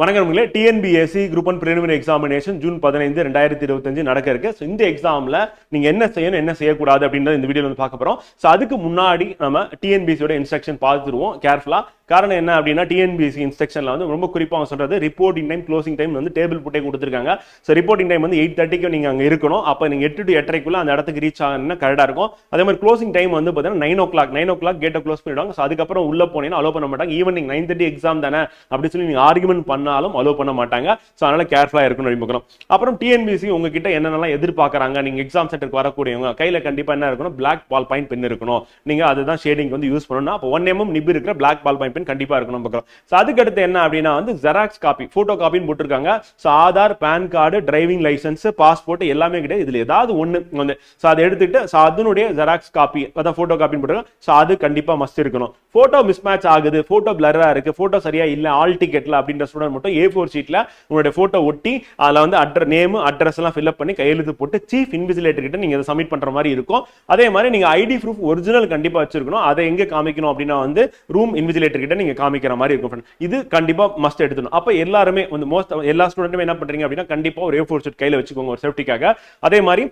வணக்கங்களே TNPSC group one preliminary examination June பதினைந்து ரெண்டாயிரத்தி இருபத்தஞ்சு நடக்க இருக்கு. ஸோ இந்த எக்ஸாமில் நீங்கள் என்ன செய்யணும் என்ன செய்யக்கூடாது அப்படின்றத இந்த வீடியோவில் வந்து பார்க்க போகிறோம் ஸோ அதுக்கு முன்னாடி நம்ம டிஎன்பிஎஸ்சியோட இன்ஸ்ட்ரக்ஷன் பார்த்துருவோம். கேர்ஃபுல்லாக காரணம் என்ன அப்படின்னா டிஎன்பிஎஸ்சி இன்ஸ்ட்ரக்ஷனில் வந்து ரொம்ப குறிப்பாக அவங்க ரிப்போர்ட்டிங் டைம் க்ளோசிங் டைம் வந்து டேபிள் போட்டே கொடுத்துருக்காங்க. ஸோ ரிப்போர்ட்டிங் டைம் வந்து எயிட் தேர்ட்டிக்கு நீங்கள் அங்கே இருக்கணும். அப்போ நீங்கள் எட்டு டு எட்டரைக்குள்ள அந்த இடத்துக்கு ரீச் ஆகணும்னா கரெக்டாக இருக்கும். அதே மாதிரி க்ளோசிங் டைம் வந்து பார்த்தீங்கன்னா nine o'clock nine o'clock கேட்டை க்ளோஸ் பண்ணிவிடுவாங்க ஸோ அதுக்கப்புறம் உள்ள போனீங்கன்னா அலோ பண்ண மாட்டாங்க. ஈவினிங் நைன் தேர்ட்டி எக்ஸாம் தானே அப்படின்னு சொல்லி நீங்கள் ஆர்குமெண்ட் பண்ணாலும் அலோவ் பண்ண மாட்டாங்க. ஸோ அதனால கேர்ஃபுல்லாக இருக்கணும் அப்படின்னு அப்புறம் டிஎன்பிசி உங்ககிட்ட என்னென்னலாம் எதிர்பார்க்குறாங்க? நீங்க எக்ஸாம் சென்டருக்கு வரக்கூடியவங்க கையில் கண்டிப்பா என்ன இருக்கணும்? பிளாக் பால் பாயிண்ட் பென் இருக்கணும். நீங்க அதுதான் ஷேடிங் வந்து யூஸ் பண்ணணும் அப்போ ஒன் எம்எம் நிப் இருக்கிற பிளாக் பால் பாயிண்ட் பென் கண்டிப்பாக இருக்கணும் பார்க்கலாம் ஸோ அதுக்கு அடுத்து என்ன அப்படின்னா வந்து ஜெராக்ஸ் காப்பி ஃபோட்டோ காப்பின்னு போட்டிருக்காங்க. So Aadhaar PAN card driving licence passport எல்லாமே கிடையாது. இதுல ஏதாவது ஒண்ணு வந்து ஸோ அதை எடுத்துக்கிட்டு ஸோ அதனுடைய ஜெராக்ஸ் காப்பி அதான் ஃபோட்டோ காப்பின்னு போட்டிருக்காங்க. ஸோ அது கண்டிப்பா மஸ்ட் இருக்கணும். ஃபோட்டோ மிஸ்மேட்ச் ஆகுது ஃபோட்டோ பிளரா இருக்கு போட்டோ சரியா இல்லை ஆல் டிக்கெட்ல அப்படின்ற ஸ்டூடெண்ட் மட்டும் ஏ ஃபோர் ஷீட்ல உங்களுடைய போட்டோ ஒட்டி அதுல வந்து அட்ர நேம் அட்ரஸ் எல்லாம் ஃபில்அப் பண்ணி கையெழுத்து போட்டு சீஃப் இன்விஜிலேட்டர் கிட்ட நீங்க சப்மிட் பண்ற மாதிரி இருக்கும். அதே மாதிரி நீங்க ஐடி ப்ரூஃப் ஒரிஜினல் கண்டிப்பா வச்சிருக்கணும். அதை எங்க காமிக்கணும் அப்படின்னா வந்து ரூம் இன்விஜிலேட்டர் கிட்ட நீங்க காமிக்கிற மாதிரி இருக்கும் இது கண்டிப்பா மஸ்ட் எடுத்துணும் அப்ப எல்லாருமே வந்து மோஸ்ட் எல்லா ஸ்டூடெண்ட்டுமே என்ன பண்றீங்க அப்படின்னா கண்டிப்பா ஒரு ஏ ஃபோர் ஷீட் கையில வச்சுக்கோங்க ஒரு சேஃப்டிக்காக அதே மாதிரி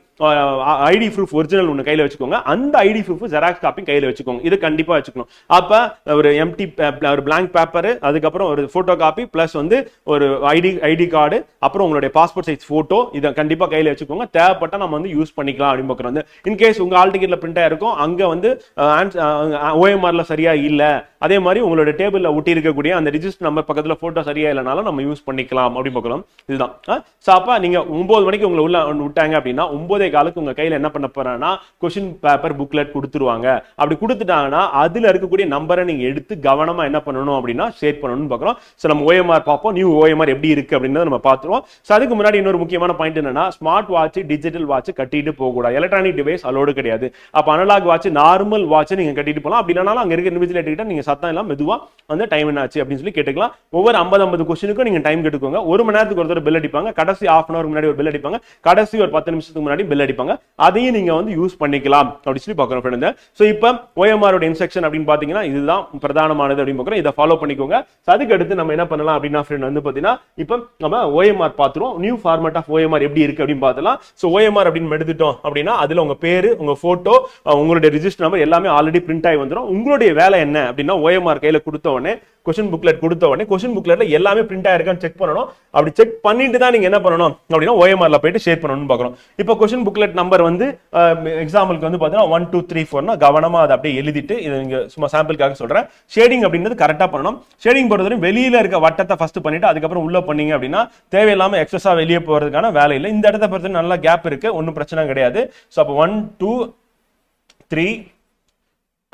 ஐடி ப்ரூஃப் ஒரிஜினல் ஒன்று கையில வச்சுக்கோங்க. அந்த ஐடி ப்ரூஃப் ஜெராக்ஸ் காப்பி கையில வச்சுக்கோங்க. இது கண்டிப்பா வச்சுக்கணும். அப்ப ஒரு எம்டி ஒரு பிளாங்க் பேப்பர் அதுக்கப்புறம் ஒரு போட்டோ காப்பி பிளஸ் வந்து ஒரு ஐடி ஐடி கார்டு அப்புறம் உங்களுடைய பாஸ்போர்ட் சைஸ் போட்டோ இதை கண்டிப்பா கையில வச்சுக்கோங்க. தேவைப்பட்ட நம்ம வந்து யூஸ் பண்ணிக்கலாம் அப்படின்னு பார்க்குறோம். வந்து இன்கேஸ் உங்க ஆல் டிக்கெட்டில் பிரிண்ட் ஆயிருக்கும் அங்க வந்து ஓஎம்ஆரில் சரியா இல்ல அதே மாதிரி உங்களோட டேபிளில் ஒட்டி இருக்கக்கூடிய அந்த ரிஜிஸ்டர் நம்பர் பக்கத்துல போட்டோ சரியா இல்லைனாலும் நம்ம யூஸ் பண்ணிக்கலாம் அப்படின்னு பார்க்கலாம் இதுதான். ஸோ அப்போ நீங்க ஒன்பது மணிக்கு உங்களை உள்ள விட்டாங்க அப்படின்னா ஒன்பதே காலுக்கு உங்க கையில என்ன பண்ண போறாங்கன்னா கொஷின் பேப்பர் புக்லெட் கொடுத்துருவாங்க. அப்படி கொடுத்துட்டாங்கன்னா அதுல இருக்கக்கூடிய நம்பரை நீங்க எடுத்து கவனமா என்ன பண்ணணும் அப்படின்னா ஷேர் பண்ணணும்னு பார்க்குறோம். ஸோ நம்ம ஓஎம்ஆர் பார்ப்போம். நியூ ஓஎம்ஆர் எப்படி இருக்கு அப்படின்னு நம்ம பார்த்துருவோம். ஸோ அதுக்கு முன்னாடி இன்னொரு முக்கியமான பாயிண்ட் என்னன்னா ஸ்மார்ட் வாட்ச் டிஜிட்டல் வாட்ச் கட்டிட்டு போகக்கூடாது. எலக்ட்ரானிக் டிவைஸ் அலோடு கிடையாது. அப்போ அனலாக் வாட்ச் நார்மல் வாட்ச் நீங்க கட்டிட்டு போகலாம். அப்படி இல்லைனாலும் அங்க இருக்க இன்விஜிலேட்டர் கிட்ட நீங்க சத்தம் எல்லாம் மெதுவா வந்து டைம் என்ன ஆச்சு அப்படின்னு சொல்லி கேட்டுக்கலாம். ஒவ்வொரு ஐம்பது ஐம்பது கொஸ்டினுக்கும் நீங்க டைம் கேட்டுக்கோங்க ஒரு மணி நேரத்துக்கு ஒரு தடவை அடிப்பாங்க. கடைசி ஆஃப் அன் அவர் முன்னாடி ஒரு பில் அடிப்பாங்க. கடைசி ஒரு பத்து நிமிஷத்துக்கு முன்னாடி பில் அடிப்பாங்க. அதையும் நீங்க வந்து யூஸ் பண்ணிக்கலாம் அப்படின்னு சொல்லி பார்க்குறோம் ஃப்ரெண்ட் ஸோ இப்போ ஓஎம்ஆரோட இன்ஸ்ட்ரக்ஷன் அப்படின்னு பார்த்தீங்கன்னா இதுதான் பிரதானமானது அப்படின்னு பார்க்குறோம். இதை ஃபாலோ பண்ணிக்கோங்க. அதுக்கு அடுத்து நம்ம என்ன பண்ணலாம் அப்படின்னா ஃப்ரெண்ட் வந்து பார்த்தீங்கன்னா இப்போ நம்ம ஓஎம்ஆர் பார்த்துருவோம் நியூ ஃபார்மேட் ஆஃப் ஓஎம்ஆர் எப்படி இருக்கு அப்படின்னு பார்த்தலாம் ஸோ ஓஎம்ஆர் அப்படின்னு எடுத்துட்டோம் அப்படின்னா அதுல உங்க பேரு உங்க ஃபோட்டோ உங்களுடைய ரிஜிஸ்டர் நம்பர் எல்லாமே ஆல்ரெடி பிரிண்ட் ஆகி வந்துடும் உங்களுடைய வேலை என்ன அப்படின்னா ஓஎம்ஆர் கையில் கொடுத்த உடனே கொஸ்டின் புக்லெட் கொடுத்த உடனே கொஸ்டின் புக்லெட்ல எல்லாமே பிரிண்ட் ஆயிருக்கான்னு செக் பண்ணணும். அப்படி செக் பண்ணிட்டு தான் நீங்க என்ன பண்ணணும்? அப்படின்னா ஓஎம்ஆர்ல போயிட்டு ஷேர் பண்ணணும்னு பார்க்கணும். இப்போ கொஸ்டின் புக்லெட் நம்பர் வந்து எக்ஸாம்பிளுக்கு வந்து பார்த்தீங்கன்னா ஒன் டூ த்ரீ ஃபோர்னா கவனமா அதை அப்படியே எழுதிட்டு இதை நீங்க சும்மா சாம்பிளுக்காக சொல்றேன். ஷேடிங் அப்படின்றது கரெக்டா பண்ணணும். ஷேடிங் பொறுத்தவரை வெளியில இருக்க வட்டத்தை ஃபர்ஸ்ட் பண்ணிட்டு அதுக்கப்புறம் உள்ள பண்ணீங்க அப்படின்னா தேவையில்லாம எக்ஸஸா வெளியே போறதுக்கான வேலை இல்லை. இந்த இடத்த பொறுத்த நல்லா கேப் இருக்கு. ஒன்றும் பிரச்சனை கிடையாது. ஸோ அப்போ one two three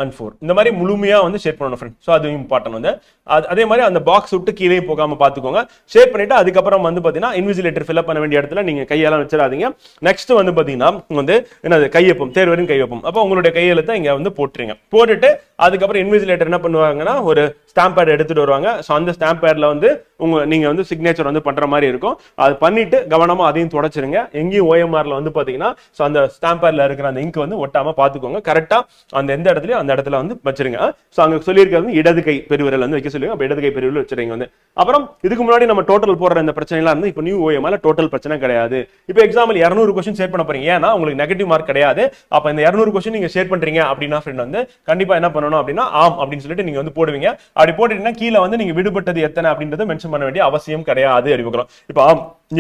and four இந்த மாதிரி முழுமையாக வந்து ஷேர் பண்ணணும் ஃப்ரெண்ட் ஸோ அது இம்பார்ட்டன் வந்து. அது அதே மாதிரி அந்த பாக்ஸ் விட்டு கீழே போகாமல் பார்த்துக்கோங்க. ஷேர் பண்ணிட்டு அதுக்கப்புறம் வந்து பார்த்தீங்கன்னா இன்விஜிலேட்டர் ஃபில்அப் பண்ண வேண்டிய இடத்துல நீங்கள் கையெல்லாம் வச்சிடாதீங்க. நெக்ஸ்ட் வந்து பார்த்தீங்கன்னா வந்து என்னது கையொப்பம் தேர்வரின் கையொப்பம் அப்போ உங்களுடைய கையெழுத்தை இங்கே வந்து போட்டுருங்க. போட்டுட்டு அதுக்கப்புறம் இன்விஜிலேட்டர் என்ன பண்ணுவாங்கன்னா ஒரு ஸ்டாம்ப் பேட் எடுத்துகிட்டு வருவாங்க. ஸோ அந்த ஸ்டாம்ப் பேடில் வந்து உங்க நீங்க வந்து சிக்னேச்சர் வந்து பண்ற மாதிரி இருக்கும். அது பண்ணிட்டு கவனமா அதையும் தொடச்சிருங்க. எங்கேயும் ஓஎம்ஆர்ல வந்து பாத்தீங்கன்னா ஸோ அந்த ஸ்டாம்பரில் இருக்கிற அந்த இங்க் வந்து ஒட்டாம பாத்துக்கோங்க. கரெக்டா அந்த எந்த இடத்துலயும் அந்த இடத்துல வந்து வச்சிருங்க. ஸோ அங்க சொல்லியிருக்கிறது வந்து இடது கை பெருவிரல் வந்து வைக்க சொல்லுங்க அப்ப இடது கை பெருவிரல் வச்சிருங்க வந்து. அப்புறம் இதுக்கு முன்னாடி நம்ம டோட்டல் போடுற இந்த பிரச்சனை எல்லாம் இருந்து இப்போ நியூ ஓஎம்ஆர்ல டோட்டல் பிரச்சனை கிடையாது. இப்போ எக்ஸாம்பிள் இரநூறு கொஸ்டின் ஷேர் பண்ண போறீங்க. ஏன்னா உங்களுக்கு நெகட்டிவ் மார்க் கிடையாது. அப்ப இந்த இரநூறு கொஸ்டின் நீங்க ஷேர் பண்றீங்க அப்படின்னா ஃப்ரெண்ட் வந்து கண்டிப்பா என்ன பண்ணணும் அப்படின்னா ஆம் அப்படின்னு சொல்லிட்டு நீங்க வந்து போடுவீங்க. அப்படி போட்டுட்டீங்கன்னா கீழே வந்து நீங்க விடுபட்டது எத்தனை அப்படின்றத மென்ஷன் மென்ஷன் பண்ண வேண்டிய அவசியம் கிடையாது அறிவிக்கிறோம் இப்போ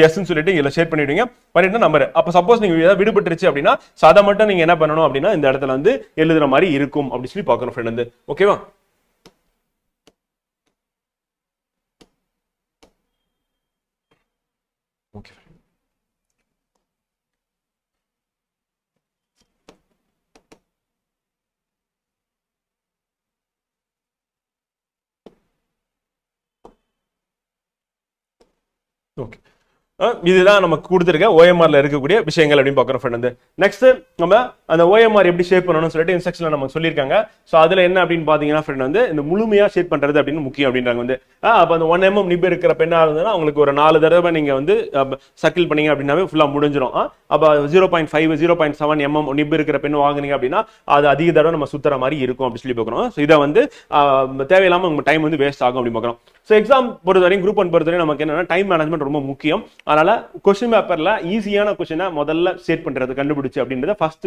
எஸ்ன்னு சொல்லிட்டு இதில் ஷேர் பண்ணிடுவீங்க. பண்ணிட்டு நம்பர் அப்போ சப்போஸ் நீங்கள் ஏதாவது விடுபட்டுருச்சு அப்படின்னா சாதா மட்டும் நீங்கள் என்ன பண்ணணும் அப்படின்னா இந்த இடத்துல வந்து எழுதுற மாதிரி இருக்கும் அப்படின்னு சொல்லி பார்க்கணும் ஃப்ரெண்ட் வந்து. ஓகேவா ஓகே ஓகே இதுதான் நமக்கு கொடுத்துருக்க ஓஎம்ஆரில் இருக்கக்கூடிய விஷயங்கள் அப்படின்னு பார்க்குறோம் ஃப்ரெண்ட் வந்து நெக்ஸ்ட் நம்ம அந்த ஓஎம்ஆர் எப்படி ஷேப் பண்ணணும்னு சொல்லிட்டு இன்ஸ்ட்ரக்ஷன்ல நமக்கு சொல்லியிருக்காங்க. ஸோ அதில் என்ன அப்படின்னு பார்த்தீங்கன்னா ஃப்ரெண்ட் வந்து இந்த முழுமையா ஷேப் பண்றது அப்படின்னு முக்கியம் அப்படின்றாங்க வந்து. அப்போ அந்த ஒன் எம்எம் நிப்பு இருக்கிற பெண்ணாக இருந்ததுன்னா உங்களுக்கு ஒரு நாலு தடவை நீங்க வந்து சர்க்கிள் பண்ணீங்க அப்படின்னாவே ஃபுல்லா முடிஞ்சிடும் அப்போ அப்ப zero point five zero point seven MM nib இருக்கிற பெண் வாங்குனீங்க அப்படின்னா அது அதிக தடவை நம்ம சுத்துற மாதிரி இருக்கும் அப்படின்னு சொல்லி பார்க்குறோம் ஸோ இதை வந்து தேவையில்லாமல் தேவையில்லாம உங்க டைம் வந்து வேஸ்ட் ஆகும் அப்படின்னு பார்க்குறோம் ஸோ எக்ஸாம் பொறுத்தவரையும் குரூப் ஒன் பொறுத்தவரையும் நமக்கு என்னன்னா டைம் மேனேஜ்மெண்ட் ரொம்ப முக்கியம். அதனால கொஸ்டின் பேப்பர்ல ஈஸியான கொஸ்டினை முதல்ல செட் பண்றது கண்டுபிடிச்சு அப்படின்றத ஃபர்ஸ்ட்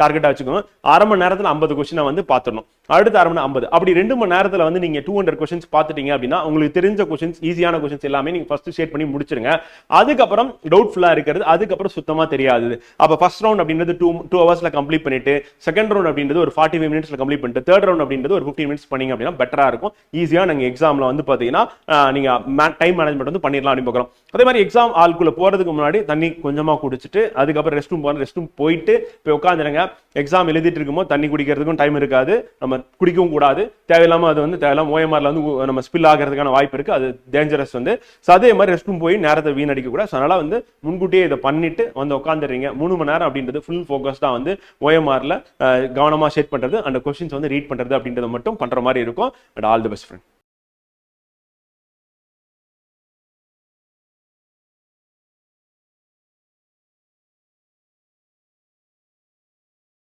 டார்கெட்டாக வச்சுக்கோங்க. அரை மணி நேரத்தில் ஐம்பது கொஸ்டினை வந்து பார்த்துடணும். அடுத்த அரை மணி ஐம்பது. அப்படி ரெண்டு மணி நேரத்தில் வந்து நீங்கள் டூ ஹண்ட்ரட் கொஸ்டின்ஸ் பார்த்துட்டீங்க அப்படின்னா உங்களுக்கு தெரிஞ்ச கொஸ்டின்ஸ் ஈஸியான கொஸ்டின்ஸ் எல்லாமே நீங்கள் ஃபஸ்ட்டு ஷேர் பண்ணி முடிச்சிருங்க. அதுக்கப்புறம் டவுட்ஃபுல்லாக இருக்கிறது அதுக்கப்புறம் சுத்தமாக தெரியாது அப்போ ஃபர்ஸ்ட் ரவுண்ட் அப்படின்றது டூ டூ ஹவர்ஸில் கம்ப்ளீட் பண்ணிட்டு செகண்ட் ரவுண்ட் அப்படின்றது ஒரு ஃபார்ட்டி ஃபைவ் மினிட்ஸில் கம்ப்ளீட் பண்ணிட்டு தேர்ட் ரவுண்ட் அப்படின்றது ஒரு ஃபிஃப்டி மினிட்ஸ் பண்ணிங்க அப்படின்னா பெட்டராக இருக்கும். ஈஸியாக நீங்கள் எக்ஸாம்ல வந்து பார்த்தீங்கன்னா நீங்கள் டைம் மேனேஜ்மெண்ட் வந்து பண்ணிடலாம் அப்படின்னு பார்க்குறோம் அதே மாதிரி எக்ஸாம் ஆளுக்குள்ள போறதுக்கு முன்னாடி தண்ணி கொஞ்சமா குடிச்சிட்டு அதுக்கப்புறம் ரெஸ்ட் ரூம் போனால் ரெஸ்ட் ரூம் போயிட்டு போய் உட்காந்துருங்க எக்ஸாம் எழுதிட்டு இருக்கும்போது தண்ணி குடிக்கிறதுக்கும் டைம் இருக்காது. நம்ம குடிக்கவும் கூடாது. தேவையில்லாமல் அது வந்து தேவையில்லாமல் ஓஎம்ஆர்ல வந்து நம்ம ஸ்பில் ஆகிறதுக்கான வாய்ப்பு இருக்கு. அது டேஞ்சரஸ் வந்து. ஸோ அதே மாதிரி ரெஸ்ட் ரூம் போய் நேரத்தை வீணடிக்க கூட ஸோ அதனால வந்து முன்கூட்டியே இதை பண்ணிட்டு வந்து உட்காந்துடுறீங்க மூணு மணி நேரம் அப்படின்றது ஃபுல் ஃபோக்கஸ்டாக வந்து ஓஎம்ஆர்ல கவனமாக ஷேட் பண்றது அந்த கொஸ்டின்ஸ் வந்து ரீட் பண்றது அப்படின்றத மட்டும் பண்ற மாதிரி இருக்கும். And all the best friend